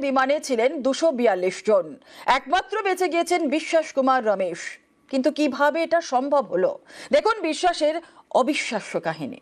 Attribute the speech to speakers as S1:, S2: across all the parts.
S1: বিমানে ছিলেন দুশো বিয়াল্লিশ জন। একমাত্র বেঁচে গিয়েছেন বিশ্বাস কুমার রমেশ। কিন্তু কীভাবে এটা সম্ভব হলো? দেখুন, বিশ্বাসের অবিশ্বাস্য কাহিনী।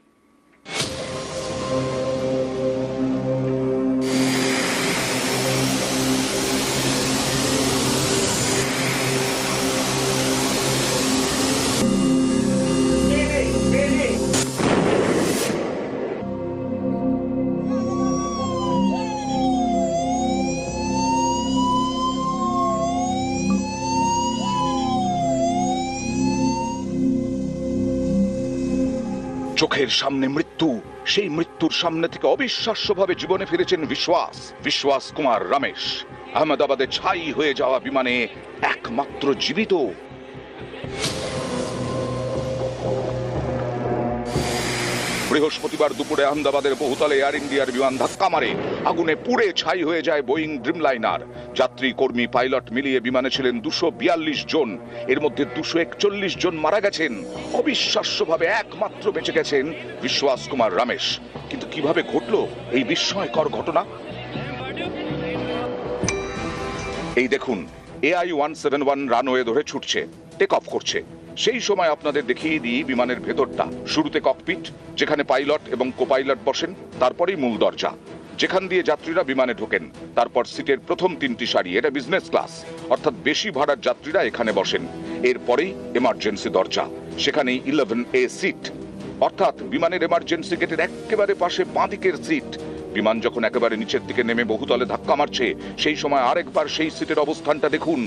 S2: চোখের সামনে মৃত্যু। সেই মৃত্যুর সামনে থেকে অবিশ্বাস্যভাবে জীবনে ফিরেছেন বিশ্বাস বিশ্বাস কুমার রমেশ। আহমেদাবাদে ছাই হয়ে যাওয়া বিমানে একমাত্র জীবিত বৃহস্পতিবার দুপুরে আহমেদাবাদের বহুতলে এয়ার ইন্ডিয়ার বিমান ধাক্কা মারে। আগুনে পুড়ে ছাই হয়ে যায় বোয়িং ড্রিমলাইনার যাত্রী, কর্মী, পাইলট মিলিয়ে বিমানে ছিলেন দুশো জন। এর মধ্যে দুশো একচল্লিশ জন মারা গেছেন। অবিশ্বাস্যভাবে একমাত্র বেঁচে গেছেন বিশ্বাস কুমার রমেশ। কিন্তু কীভাবে ঘটলো এই বিস্ময়কর ঘটনা? এই দেখুন AI one seven one runway ধরে ছুটছে টেক অফ করছে। সেই সময় আপনাদের দেখিয়ে দিই বিমানের ভেতরটা। শুরুতে ককপিট যেখানে পাইলট এবং কোপাইলট বসেন, তারপরেই মূল দরজা। যেখান দিয়ে যাত্রীরা বিমানে ঢোকেন, তারপর সিটের প্রথম তিনটি সারি, এটা বিজনেস ক্লাস অর্থাৎ বেশি ভাড়ার যাত্রীরা এখানে বসেন। এরপরেই এমার্জেন্সি দরজা, সেখানেই ইলেভেন এ সিট অর্থাৎ বিমানের এমার্জেন্সি গেটের একেবারে পাশে বাঁদিকের সিট বিমান যখন একেবারে নিচের দিকে নেমে বহুতলে ধাক্কা মারছে, সেই সময় আরেকবার সেই সিটের অবস্থানটা দেখুন।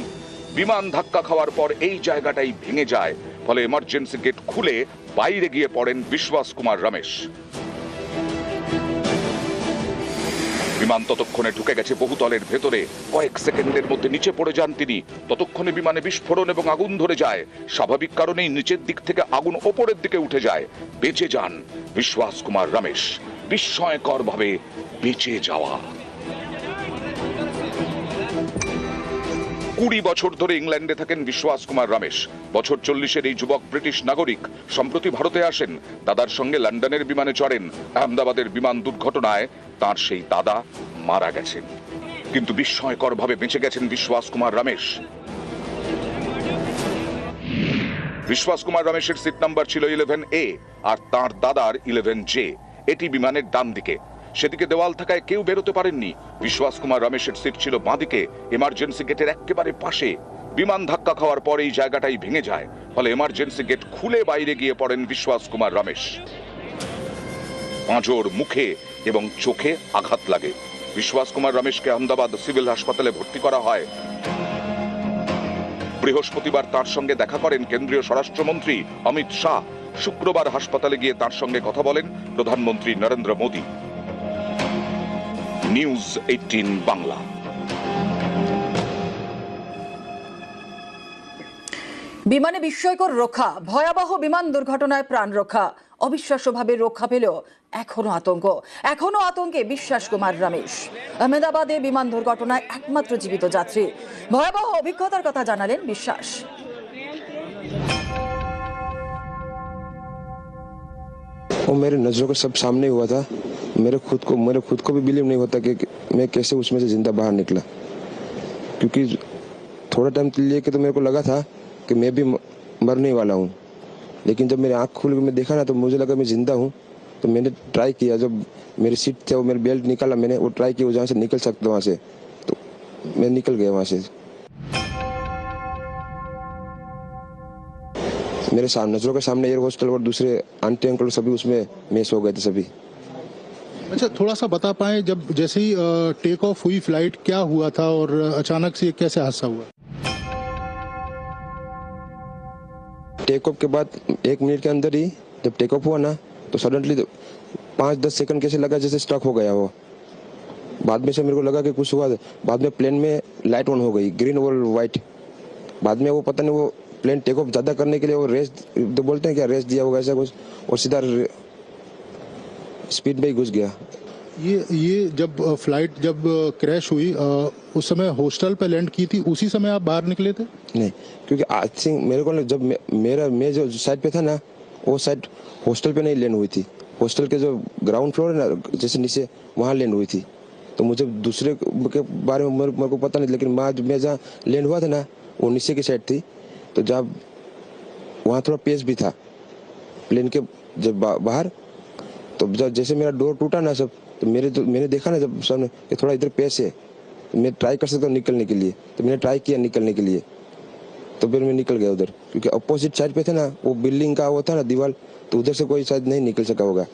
S2: বিমান ধাক্কা খাওয়ার পর এই জায়গাটাই ভেঙে যায়। ফলে এমার্জেন্সি গেট খুলে বাইরে গিয়ে পড়েন বিশ্বাস কুমার রমেশ। বিমান ততক্ষণে ঢুকে গেছে বহুতলের ভেতরে। কয়েক সেকেন্ডের মধ্যে নিচে পড়ে যান তিনি। ততক্ষণে বিমানে বিস্ফোরণ এবং আগুন ধরে যায়। স্বাভাবিক কারণেই নিচের দিক থেকে আগুন ওপরের দিকে উঠে যায়। বেঁচে যান বিশ্বাস কুমার রমেশ। বিস্ময়কর ভাবে বেঁচে যাওয়া। কুড়ি বছর ধরে ইংল্যান্ডে থাকেন বিশ্বাস কুমার রমেশ। বছর চল্লিশের এই যুবক ব্রিটিশ নাগরিক। সম্প্রতি ভারতে আসেন। দাদার সঙ্গে লন্ডনের বিমানে চড়েন। আহমেদাবাদের বিমান দুর্ঘটনায় তার সেই দাদা মারা গেছেন। কিন্তু বিস্ময়কর ভাবে বেঁচে গেছেন বিশ্বাস কুমার রমেশ। বিশ্বাস কুমার রমেশের সিট নাম্বার ছিল ইলেভেন এ, আর তার দাদার ইলেভেন জে। এটি বিমানের ডান দিকে সেদিকে দেওয়াল থাকায় কেউ বেরোতে পারেননি। বিশ্বাস কুমার রমেশের সিট ছিল বাঁদিকে এমার্জেন্সি গেটের একেবারে পাশে। বিমান ধাক্কা খাওয়ার পর এই জায়গাটাই ভেঙে যায়, ফলে এমার্জেন্সি গেট খুলে বাইরে গিয়ে পড়েন বিশ্বাস কুমার রমেশ। পাঁজর মুখে এবং চোখে আঘাত লাগে। বিশ্বাস কুমার রমেশকে আহমেদাবাদ সিভিল হাসপাতালে ভর্তি করা হয়। বৃহস্পতিবার তার সঙ্গে দেখা করেন কেন্দ্রীয় স্বরাষ্ট্রমন্ত্রী অমিত শাহ। শুক্রবার হাসপাতালে গিয়ে তার সঙ্গে কথা বলেন প্রধানমন্ত্রী নরেন্দ্র মোদী। নিউজ এইটিন বাংলা
S1: বিমানে বিস্ময়কর রক্ষা ভয়াবহ বিমান দুর্ঘটনায় প্রাণ রক্ষা অবিশ্বাস্যভাবে রক্ষা পেল এখনো আতঙ্ক এখনো আতঙ্কে বিশ্বাস কুমার রমেশ আহমেদাবাদে বিমান দুর্ঘটনায় একমাত্র জীবিত যাত্রী ভয়াবহ অভিজ্ঞতার কথা জানালেন বিশ্বাস
S3: वो मेरे नज़रों के सब सामने हुआ था मेरे खुद को, मेरे खुद को भी बिलीव नहीं होता कि कि मैं कैसे उसमें से ज़िंदा बाहर निकला। क्योंकि थोड़ा टाइम लिए के तो मेरे को लगा था कि मैं भी मरने वाला हूँ। लेकिन जब मेरी आँख खुल के मैं देखा ना तो मुझे लगा मैं ज़िंदा हूँ। तो मैंने ट्राई किया, जब मेरी सीट थे वो मेरी बेल्ट निकाला मैंने, वो ट्राई किया जहाँ से निकल सकता वहाँ से तो मैं निकल गया वहाँ से। मेरे सामने, नज़रों के सामने एयर हॉस्टल और दूसरे आंटी अंकल सभी उसमें मेस हो गए थे सभी।
S4: अच्छा थोड़ा सा बता पाए, जब जैसे ही टेक ऑफ़ हुई फ़्लाइट क्या हुआ था और अचानक से कैसे हादसा हुआ?
S3: टेक ऑफ़ के बाद एक मिनट के अंदर ही जब टेक ऑफ़ हुआ ना तो सडनली पाँच दस सेकंड कैसे लगा जैसे स्टक हो गया वो। बाद में से मेरे को लगा कि कुछ हुआ, बाद में प्लेन में लाइट ऑन हो गई ग्रीन और वाइट बाद में वो पता नहीं वो प्लेन टेक ऑफ़ ज़्यादा करने के लिए वो रेस तो बोलते हैं क्या रेस दिया होगा ऐसा कुछ, और सीधा स्पीड में ही घुस गया।
S4: ये ये जब फ़्लाइट जब क्रैश हुई उस समय हॉस्टल पे लैंड की थी उसी समय आप बाहर निकले थे?
S3: नहीं क्योंकि आई थिंक मेरे को ना जब मे, मेरा मैं जो साइड पे था ना वो साइड हॉस्टल पे नहीं लैंड हुई थी। हॉस्टल के जो ग्राउंड फ्लोर है ना जैसे नीचे वहाँ लैंड हुई थी। तो मुझे दूसरे के बारे में मेरे, मेरे को पता नहीं लेकिन मैं मैं जहाँ लैंड हुआ था ना वो नीचे की साइड थी। तो जब वहाँ थोड़ा पेस भी था। प्लेन के जब बाहर तो जब जैसे मेरा डोर टूटा ना सब तो मेरे तो मैंने देखा ना जब सब कि थोड़ा इधर पैसे है तो मैं ट्राई कर सकता हूँ निकलने के लिए। तो मैंने ट्राई किया निकलने के लिए। तो फिर मैं निकल गया उधर, क्योंकि अपोजिट साइड पे थे ना, वो बिल्डिंग का वो था ना, दीवार तो उधर से कोई शायद नहीं निकल सका होगा।